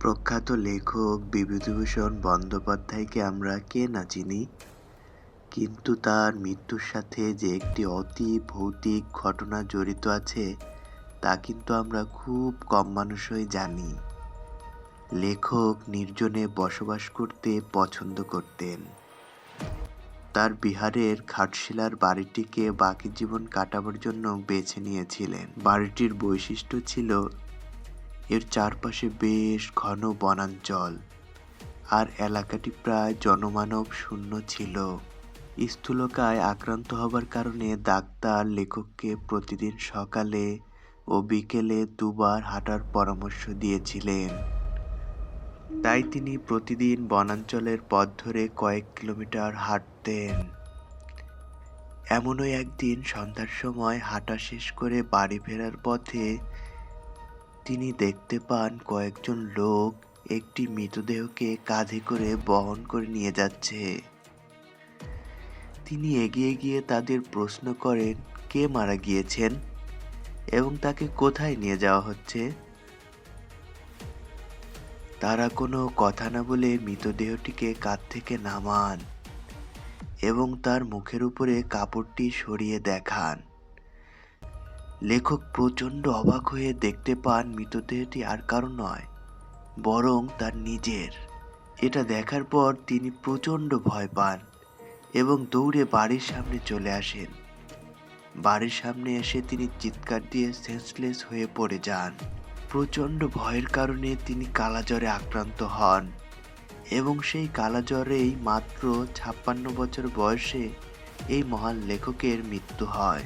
প্রখ্যাত লেখক বিভূতিভূষণ বন্দ্যোপাধ্যায়কে আমরা কে না চিনি? কিন্তু তার মৃত্যুর সাথে যে একটি অতি ভৌতিক ঘটনা জড়িত আছে, তা কিন্তু আমরা খুব কম মানুষই জানি। লেখক নির্জনে বসবাস করতে পছন্দ করতেন। তার বিহারের খাটশিলার বাড়িটিকে বাকি জীবন কাটাবার জন্য বেছে নিয়েছিলেন। বাড়িটির বৈশিষ্ট্য ছিল এর চারপাশে বেশ ঘন বনাঞ্চল। আর এলাকাটি প্রায় জনমানব শূন্য ছিল। স্থূলকায় আক্রান্ত হবার কারণে ডাক্তার, লেখককে প্রতিদিন সকালে ও বিকেলে দুবার হাঁটার পরামর্শ দিয়েছিলেন। তাই তিনি প্রতিদিন বনাঞ্চলের পথ ধরে কয়েক কিলোমিটার হাঁটতেন। এমনও একদিন সন্ধ্যার সময় হাঁটা শেষ করে বাড়ি ফেরার পথে তিনি দেখতে পান কয়েকজন লোক একটি মৃতদেহকে কাঁধে করে বহন করে নিয়ে যাচ্ছে। তিনি এগিয়ে গিয়ে তাদের প্রশ্ন করেন, কে মারা গিয়েছেন এবং তাকে কোথায় নিয়ে যাওয়া হচ্ছে? তারা কোনো কথা না বলে মৃতদেহটিকে কাঁধ থেকে নামান এবং তার মুখের উপরে কাপড়টি সরিয়ে দেখান। লেখক প্রচণ্ড অবাক হয়ে দেখতে পান মৃতদেহটি আর কারও নয়, বরং তার নিজের। এটা দেখার পর তিনি প্রচণ্ড ভয় পান এবং দৌড়ে বাড়ির সামনে চলে আসেন। বাড়ির সামনে এসে তিনি চিৎকার দিয়ে সেন্সলেস হয়ে পড়ে যান। প্রচণ্ড ভয়ের কারণে তিনি কালাজ্বরে আক্রান্ত হন এবং সেই কালাজ্বরেই মাত্র ছাপ্পান্ন বছর বয়সে এই মহান লেখকের মৃত্যু হয়।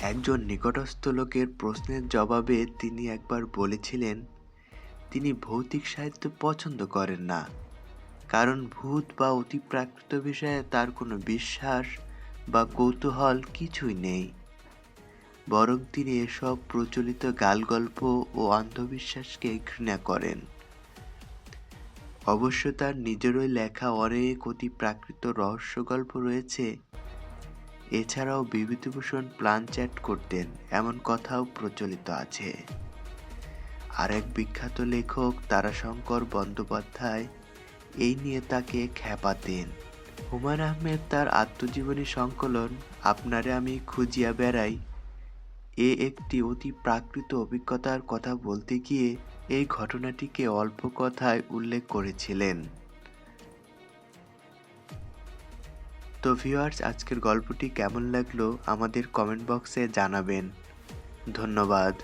একজন নিকটস্থ লোকের প্রশ্নের জবাবে তিনি একবার বলেছিলেন, তিনি ভৌতিক সাহিত্য পছন্দ করেন না। কারণ ভূত বা অতিপ্রাকৃত বিষয়ে তার কোনো বিশ্বাস বা কৌতূহল কিছুই নেই। বরং তিনি এসব প্রচলিত গালগল্প ও অন্ধবিশ্বাসকে ঘৃণা করেন। অবশ্য তার নিজেরই লেখা অনেক অতি প্রাকৃত রহস্য গল্প রয়েছে এছাড়াও বিভূতিভূষণ প্লান চ্যাট করতেন, এমন কথাও প্রচলিত আছে। আরেক বিখ্যাত লেখক তারাশঙ্কর বন্দ্যোপাধ্যায় এই নিয়ে তাকে খ্যাপাতেন। হুমায়ুন আহমেদ তার আত্মজীবনী সংকলন, আপনারে আমি খুঁজিয়া বেড়াই এ একটি অতি প্রাকৃত অভিজ্ঞতার কথা বলতে গিয়ে এই ঘটনাটিকে অল্প কথায় উল্লেখ করেছিলেন। তো ভিউয়ার্স আজকের গল্পটি কেমন লাগল আমাদের কমেন্ট বক্সে জানাবেন। ধন্যবাদ।